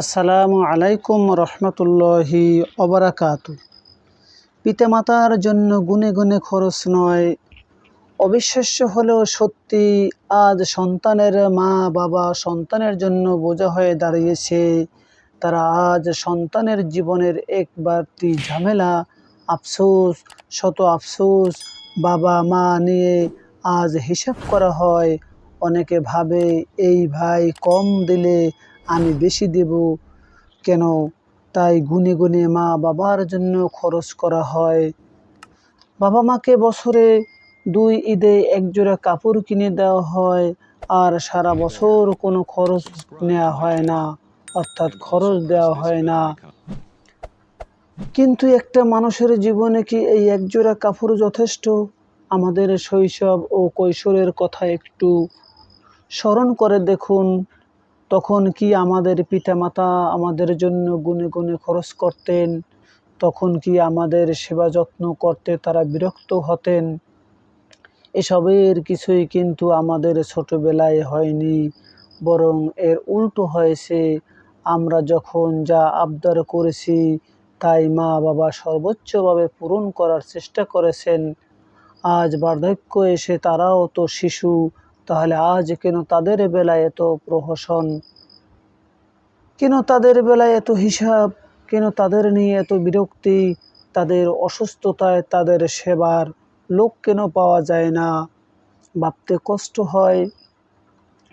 আসসালামু আলাইকুম রহমতুল্লাহি অবরাকাত পিতামাতার জন্য গুনে গুনে খরচ নয়, অবিশ্বাস্য হলেও সত্যি আজ সন্তানের মা বাবা সন্তানের জন্য বোঝা হয়ে দাঁড়িয়েছে। তারা আজ সন্তানের জীবনের এক বাড়তি ঝামেলা, আফসোস, শত আফসোস, বাবা মা নিয়ে আজ হিসাব করা হয়। অনেকে ভাবে, এই ভাই কম দিলে আমি বেশি দেব কেন? তাই গুনে গুনে মা বাবার জন্য খরচ করা হয়। বাবা মাকে বছরে দুই ঈদে একজোড়া কাপড় কিনে দেওয়া হয় আর সারা বছর কোনো খরচ নেওয়া হয় না, অর্থাৎ খরচ দেওয়া হয় না। কিন্তু একটা মানুষের জীবনে কি এই একজোড়া কাপড় যথেষ্ট? আমাদের শৈশব ও কৈশোরের কথা একটু স্মরণ করে দেখুন। তখন কি আমাদের পিতামাতা আমাদের জন্য গুনে গুনে খরচ করতেন? তখন কি আমাদের সেবা যত্ন করতে তারা বিরক্ত হতেন? এসবের কিছুই কিন্তু আমাদের ছোটবেলায় হয়নি। বরং এর উল্টো হয়েছে, আমরা যখন যা আবদার করেছি, তাই মা বাবা সর্বোচ্চভাবে পূরণ করার চেষ্টা করেছেন। আজ বার্ধক্য এসে তারাও তো শিশু তাহলে আজ কেন তাদের বেলায় এত প্রহসন? কেন তাদের বেলায় এত হিসাব? কেন তাদের নিয়ে এত বিরক্তি? তাদের অসুস্থতায় তাদের সেবার লোক কেন পাওয়া যায় না? ভাবতে কষ্ট হয়।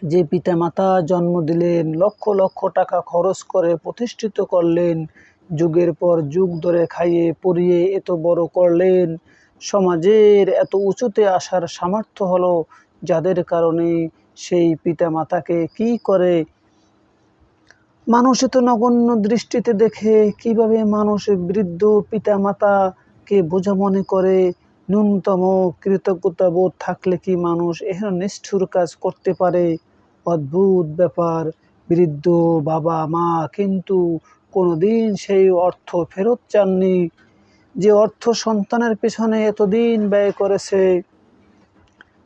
যে পিতামাতা জন্ম দিলেন, লক্ষ লক্ষ টাকা খরচ করে প্রতিষ্ঠিত করলেন, যুগের পর যুগ ধরে খাইয়ে পরিয়ে এত বড় করলেন। সমাজের এত উঁচুতে আসার সামর্থ্য হলো যাদের কারণে সেই পিতামাতাকে কি করে মানুষ তো নগণ্য দৃষ্টিতে দেখে, কীভাবে মানুষ বৃদ্ধ পিতা পিতামাতাকে বোঝা মনে করে? ন্যূনতম কৃতজ্ঞতা বোধ থাকলে কি মানুষ এখানে নিষ্ঠুর কাজ করতে পারে? অদ্ভুত ব্যাপার, বৃদ্ধ বাবা মা কিন্তু কোনোদিন সেই অর্থ ফেরত চাননি। যে অর্থ সন্তানের পেছনে এতদিন ব্যয় করেছে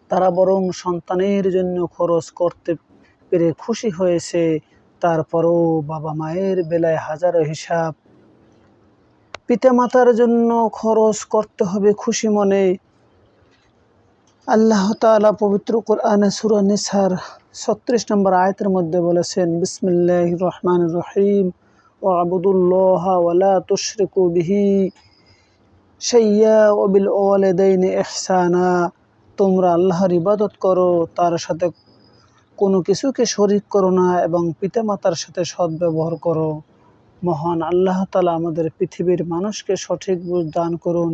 তারা বরং সন্তানের জন্য খরচ করতে পেরে খুশি হয়েছে। তারপরও বাবা মায়ের বেলায় হাজারো হিসাব। পিতামাতার জন্য খরচ করতে হবে খুশি মনে। আল্লাহ তালা পবিত্র কোরআনে সুরা নিসার ছত্রিশ নম্বর আয়তের মধ্যে বলেছেন বিসমিল্লাহ রহমান রহিম। ও আবুদুল্লাহ ওয়ালা তুশরিকু বিহি সাইয়া ওবিল ওয়ালেদাইন এহসানা তোমরা আল্লাহর ইবাদত করো, তার সাথে কোনো কিছুকে শরিক করো না এবং পিতামাতার সাথে সদ্ব্যবহার করো। মহান আল্লাহ তালা আমাদের পৃথিবীর মানুষকে সঠিক বুঝ দান করুন।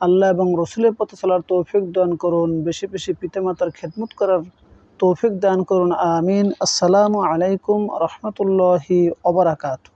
আল্লাহ এবং রসুলের পথে চলার তৌফিক দান করুন। বেশি বেশি পিতামাতার খেদমত করার তৌফিক দান করুন। আমিন। আসসালামু আলাইকুম রহমতুল্লাহি অবরাকাতু